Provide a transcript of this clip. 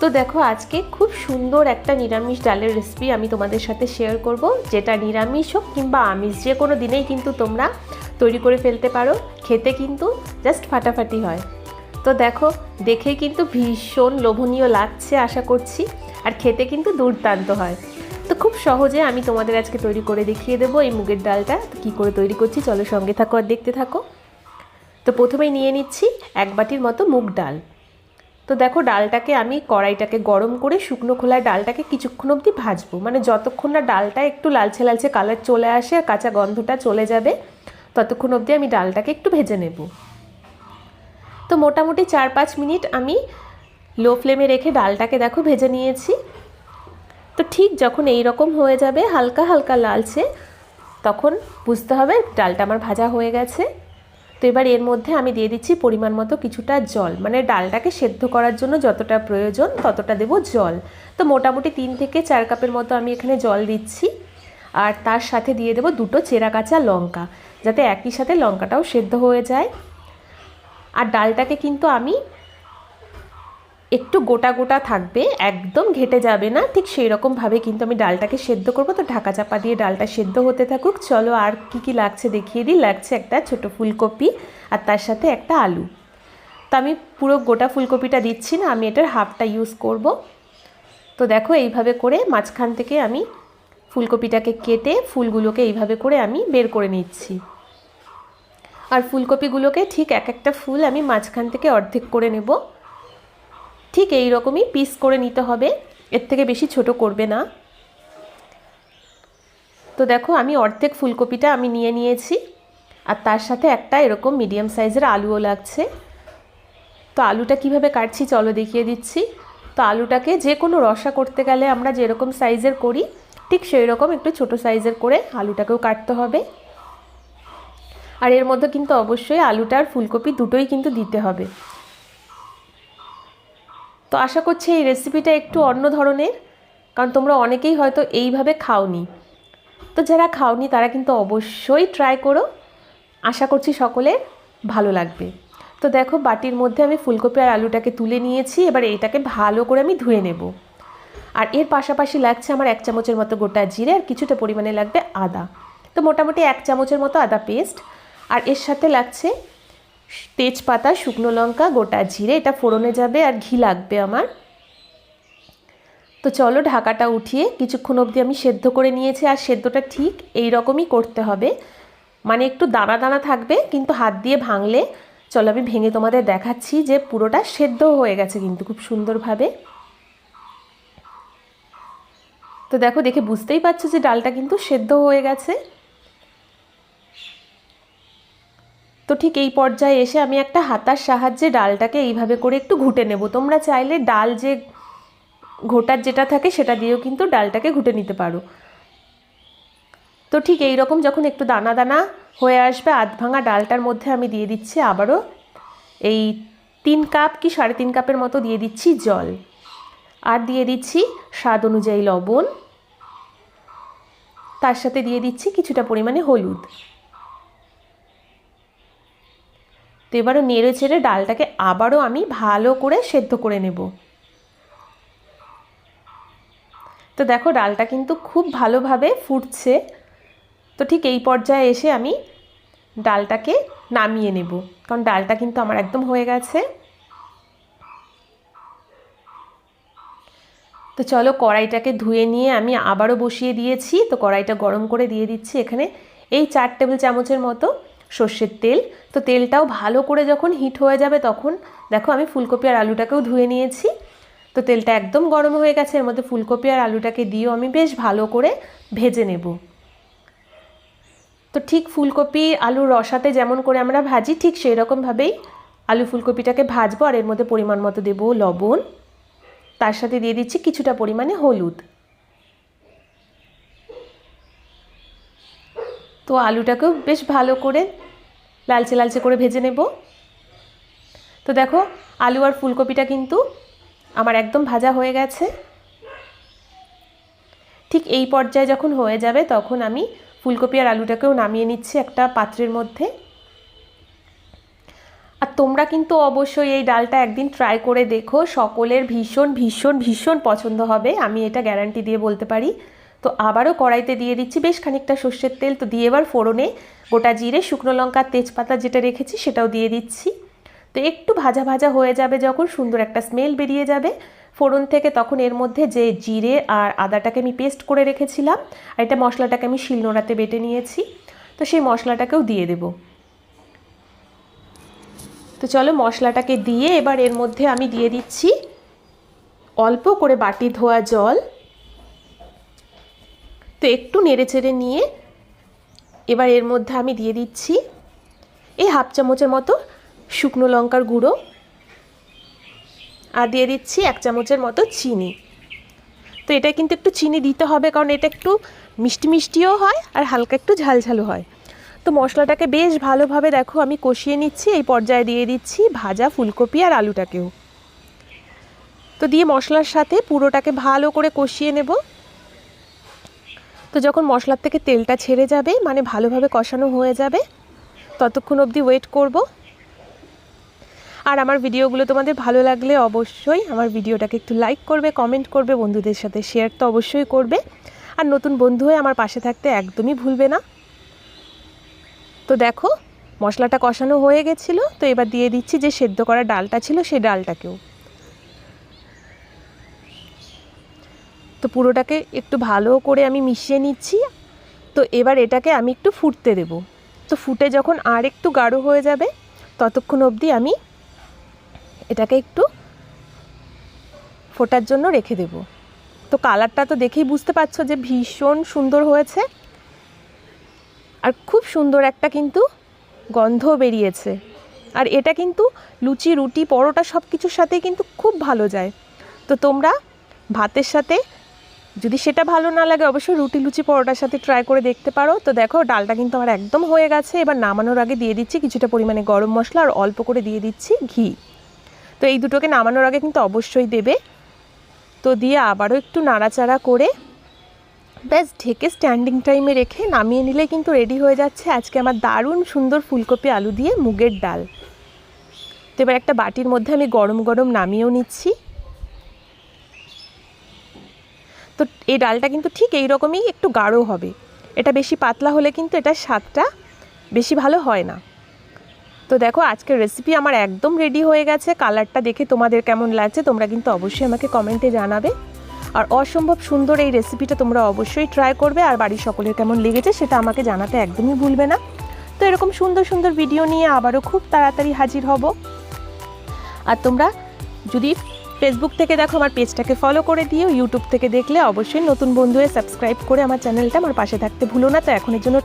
তো দেখো, আজকে খুব সুন্দর একটা নিরামিষ ডালের রেসিপি আমি তোমাদের সাথে শেয়ার করব। যেটা নিরামিষ হোক কিংবা আমিষ, যে কোনো দিনেই কিন্তু তোমরা তৈরি করে ফেলতে পারো। খেতে কিন্তু জাস্ট ফাটাফাটি হয়। তো দেখো, দেখে কিন্তু ভীষণ লোভনীয় লাগছে আশা করছি, আর খেতে কিন্তু দুর্দান্ত হয়। তো খুব সহজে আমি তোমাদের আজকে তৈরি করে দেখিয়ে দেবো এই মুগের ডালটা। কী করে তৈরি করছি, চলো সঙ্গে থাকো আর দেখতে থাকো। তো প্রথমেই নিয়ে নিচ্ছি এক বাটির মতো মুগ ডাল। তো দেখো ডালটাকে আমি কড়াইটাকে গরম করে শুকনো খোলায় ডালটাকে কিছুক্ষণ অবধি ভাজবো। মানে যতক্ষণ না ডালটা একটু লালচে লালচে কালার চলে আসে আর কাঁচা গন্ধটা চলে যাবে, ততক্ষণ অবধি আমি ডালটাকে একটু ভেজে নেব। তো মোটামুটি চার পাঁচ মিনিট আমি লো ফ্লেমে রেখে ডালটাকে দেখো ভেজে নিয়েছি। তো ঠিক যখন এই রকম হয়ে যাবে হালকা হালকা লালচে, তখন বুঝতে হবে ডালটা আমার ভাজা হয়ে গেছে। তো এবার এর মধ্যে আমি দিয়ে দিচ্ছি পরিমাণ মতো কিছুটা জল। মানে ডালটাকে সেদ্ধ করার জন্য যতটা প্রয়োজন ততটা দেব জল। তো মোটামুটি তিন থেকে চার কাপের মতো আমি এখানে জল দিচ্ছি। আর তার সাথে দিয়ে দেব দুটো চেরা কাঁচা লঙ্কা, যাতে একই সাথে লঙ্কাটাও সেদ্ধ হয়ে যায়। আর ডালটাকে কিন্তু আমি একটু গোটা গোটা থাকবে, একদম ঘেটে যাবে না, ঠিক সেই রকমভাবে কিন্তু আমি ডালটাকে সেদ্ধ করব। তো ঢাকা চাপা দিয়ে ডালটা সেদ্ধ হতে থাকুক। চলো আর কি কি লাগছে দেখিয়ে দিই। লাগছে একটা ছোট ফুলকপি আর তার সাথে একটা আলু। তো আমি পুরো গোটা ফুলকপিটা দিচ্ছি না, আমি এটার হাফটা ইউজ করব। তো দেখো এইভাবে করে মাঝখান থেকে আমি ফুলকপিটাকে কেটে ফুলগুলোকে এইভাবে করে আমি বের করে নিচ্ছি। আর ফুলকপিগুলোকে ঠিক এক একটা ফুল আমি মাঝখান থেকে অর্ধেক করে নেব। ঠিক এই রকমই পিস করে নিতে হবে। এর থেকে বেশি ছোট করবে না। তো দেখো, আমি অর্ধেক ফুলকপিটা আমি নিয়ে নিয়েছি। আর তার সাথে একটা এরকম মিডিয়াম সাইজের আলুও লাগছে। তো আলুটা কীভাবে কাটছি চলো দেখিয়ে দিচ্ছি। তো আলুটাকে যে কোনো রসা করতে গেলে আমরা যেরকম সাইজের করি, ঠিক সেই রকম একটু ছোট সাইজের করে আলুটাকেও কাটতে হবে। আর এর মধ্যে কিন্তু অবশ্যই আলুটা আর ফুলকপি দুটোই কিন্তু দিতে হবে। তো আশা করছি এই রেসিপিটা একটু অন্য ধরনের, কারণ তোমরা অনেকেই হয়তো এইভাবে খাওনি। তো যারা খাওনি, তারা কিন্তু অবশ্যই ট্রাই করো। আশা করছি সকলে ভালো লাগবে। তো দেখো, বাটির মধ্যে আমি ফুলকপি আর আলুটাকে তুলে নিয়েছি, এবার এইটাকে ভালো করে আমি ধুয়ে নেব। আর এর পাশাপাশি লাগছে আমার এক চামচের মতো গোটা জিরে, আর কিছুটা পরিমাণে লাগবে আদা। তো মোটামুটি এক চামচের মতো আদা পেস্ট আর এর সাথে লাগছে তেজপাতা, শুকনো লঙ্কা, গোটা জিরে, এটা ফোড়নে যাবে আর ঘি লাগবে আমার। তো চলো ঢাকাটা উঠিয়ে কিছুক্ষণ অবধি আমি সেদ্ধ করে নিয়েছি আর সেদ্ধটা ঠিক এই রকমই করতে হবে। মানে একটু দানা দানা থাকবে, কিন্তু হাত দিয়ে ভাঙলে, চলো আমি ভেঙে তোমাদের দেখাচ্ছি যে পুরোটা সেদ্ধ হয়ে গেছে কিন্তু খুব সুন্দরভাবে। তো দেখো দেখে বুঝতেই পারছ যে ডালটা কিন্তু সেদ্ধ হয়ে গেছে। তো ঠিক এই পর্যায়ে এসে আমি একটা হাতার সাহায্যে ডালটাকে এইভাবে করে একটু ঘুটে নেব। তোমরা চাইলে ডাল যে ঘোটার যেটা থাকে সেটা দিয়েও কিন্তু ডালটাকে ঘুটে নিতে পারো। তো ঠিক এই রকম যখন একটু দানা দানা হয়ে আসবে, আধ ভাঙা ডালটার মধ্যে আমি দিয়ে দিচ্ছি আবারও এই তিন কাপ কি সাড়ে তিন কাপের মতো দিয়ে দিচ্ছি জল। আর দিয়ে দিচ্ছি স্বাদ অনুযায়ী লবণ। তার সাথে দিয়ে দিচ্ছি কিছুটা পরিমাণে হলুদ। তো এবারও নেড়ে ছেড়ে ডালটাকে আবারও আমি ভালো করে সেদ্ধ করে নেব। তো দেখো ডালটা কিন্তু খুব ভালোভাবে ফুটছে। তো ঠিক এই পর্যায়ে এসে আমি ডালটাকে নামিয়ে নেব। কারণ ডালটা কিন্তু আমার একদম হয়ে গেছে। তো চলো কড়াইটাকে ধুয়ে নিয়ে আমি আবারও বসিয়ে দিয়েছি। তো কড়াইটা গরম করে দিয়ে দিচ্ছি এখানে এই চার টেবিল চামচের মতো। সর্ষের তেল। তো তেলটাও ভালো করে যখন হিট হয়ে যাবে তখন দেখো আমি ফুলকপি আর আলুটাকেও ধুয়ে নিয়েছি। তো তেলটা একদম গরম হয়ে গেছে, এর মধ্যে ফুলকপি আর আলুটাকে দিয়েও আমি বেশ ভালো করে ভেজে নেব। তো ঠিক ফুলকপি আলু রসাতে যেমন করে আমরা ভাজি, ঠিক সেই রকমভাবেই আলু ফুলকপিটাকে ভাজবো আর এর মধ্যে পরিমাণ মতো দেবো লবণ। তার সাথে দিয়ে দিচ্ছি কিছুটা পরিমাণে হলুদ। তো আলুটাকেও বেশ ভালো করে লালচে লালচে করে ভেজে নেব। তো দেখো, আলু আর ফুলকপিটা কিন্তু আমার একদম ভাজা হয়ে গেছে। ঠিক এই পর্যায়ে যখন হয়ে যাবে, তখন আমি ফুলকপি আর আলুটাকেও নামিয়ে নিচ্ছি একটা পাত্রের মধ্যে। আর তোমরা কিন্তু অবশ্যই এই ডালটা একদিন ট্রাই করে দেখো। সকলের ভীষণ ভীষণ ভীষণ পছন্দ হবে। আমি এটা গ্যারান্টি দিয়ে বলতে পারি। তো আবারও কড়াইতে দিয়ে দিচ্ছি বেশ খানিকটা সর্ষের তেল। তো দিয়ে এবার ফোড়নে গোটা জিরে, শুকনো লঙ্কা, তেজপাতা যেটা রেখেছি সেটাও দিয়ে দিচ্ছি। তো একটু ভাজা ভাজা হয়ে যাবে যখন সুন্দর একটা স্মেল বেরিয়ে যাবে। ফোড়ন থেকে তখন এর মধ্যে যে জিরে আর আদাটাকে আমি পেস্ট করে রেখেছিলাম, আর এটা মশলাটাকে আমি শিলনোড়াতে বেটে নিয়েছি। তো সেই মশলাটাকেও দিয়ে দেবো। তো চলো মশলাটাকে দিয়ে এবার এর মধ্যে আমি দিয়ে দিচ্ছি অল্প করে বাটি ধোয়া জল। তো একটু নেড়ে চেড়ে নিয়ে এবার এর মধ্যে আমি দিয়ে দিচ্ছি এই হাফ চামচের মতো শুকনো লঙ্কার গুঁড়ো আর দিয়ে দিচ্ছি এক চামচের মতো চিনি। তো এটা কিন্তু একটু চিনি দিতে হবে কারণ এটা একটু মিষ্টি মিষ্টিও হয় আর হালকা একটু ঝালঝালও হয়। তো মশলাটাকে বেশ ভালোভাবে দেখো আমি কষিয়ে নিচ্ছি, এই পর্যায়ে দিয়ে দিচ্ছি ভাজা ফুলকপি আর আলুটাকেও। তো দিয়ে মশলার সাথে পুরোটাকে ভালো করে কষিয়ে নেব। তো যখন মশলার থেকে তেলটা ছেড়ে যাবে মানে ভালোভাবে কষানো হয়ে যাবে, ততক্ষণ অবধি ওয়েট করব। আর আমার ভিডিওগুলো তোমাদের ভালো লাগলে অবশ্যই আমার ভিডিওটাকে একটু লাইক করবে কমেন্ট করবে, বন্ধুদের সাথে শেয়ার তো অবশ্যই করবে। আর নতুন বন্ধু হয়ে আমার পাশে থাকতে একদমই ভুলবে না। তো দেখো, মশলাটা কষানো হয়ে গেছিল, তো এবার দিয়ে দিচ্ছি যে সেদ্ধ করা ডালটা ছিল সেই ডালটাকেও। তো পুরোটাকে একটু ভালো করে আমি মিশিয়ে নিচ্ছি। তো এবার এটাকে আমি একটু ফুটতে দেব। তো ফুটে যখন আর একটু গাঢ় হয়ে যাবে, ততক্ষণ অবধি আমি এটাকে একটু ফোটার জন্য রেখে দেব। তো কালারটা তো দেখেই বুঝতে পারছ যে ভীষণ সুন্দর হয়েছে। আর খুব সুন্দর একটা কিন্তু গন্ধ বেরিয়েছে। আর এটা কিন্তু লুচি, রুটি, পরোটা সব কিছুর সাথে কিন্তু খুব ভালো যায়। তো তোমরা ভাতের সাথে যদি সেটা ভালো না লাগে, অবশ্যই রুটি লুচি পরোটার সাথে ট্রাই করে দেখতে পারো। তো দেখো, ডালটা কিন্তু আমার একদম হয়ে গেছে। এবার নামানোর আগে দিয়ে দিচ্ছি কিছুটা পরিমাণে গরম মশলা আর অল্প করে দিয়ে দিচ্ছি ঘি। তো এই দুটোকে নামানোর আগে কিন্তু অবশ্যই দেবে। তো দিয়ে আবারও একটু নাড়াচাড়া করে ব্যাস ঢেকে স্ট্যান্ডিং টাইমে রেখে নামিয়ে নিলে কিন্তু রেডি হয়ে যাচ্ছে আজকে আমার দারুণ সুন্দর ফুলকপি আলু দিয়ে মুগের ডাল। তো এবার একটা বাটির মধ্যে আমি গরম গরম নামিয়েও নিচ্ছি। তো এই ডালটা কিন্তু ঠিক এই রকমই একটু গাঢ় হবে। এটা বেশি পাতলা হলে কিন্তু এটার স্বাদটা বেশি ভালো হয় না। তো দেখো, আজকের রেসিপি আমার একদম রেডি হয়ে গেছে। কালারটা দেখে তোমাদের কেমন লাগছে, তোমরা কিন্তু অবশ্যই আমাকে কমেন্টে জানাবে। আর অসম্ভব সুন্দর এই রেসিপিটা তোমরা অবশ্যই ট্রাই করবে, আর বাড়ির সকলের কেমন লেগেছে সেটা আমাকে জানাতে একদমই ভুলবে না। তো এরকম সুন্দর সুন্দর ভিডিও নিয়ে আবারও খুব তাড়াতাড়ি হাজির হব। আর তোমরা যদি ফেসবুক থেকে দেখো, আমার পেজটাকে ফলো করে দিও। ইউটিউব থেকে দেখলে অবশ্যই নতুন বন্ধু হয়ে সাবস্ক্রাইব করে আমার চ্যানেলটা আমার পাশে থাকতে ভুলো না। তো এখনের জন্য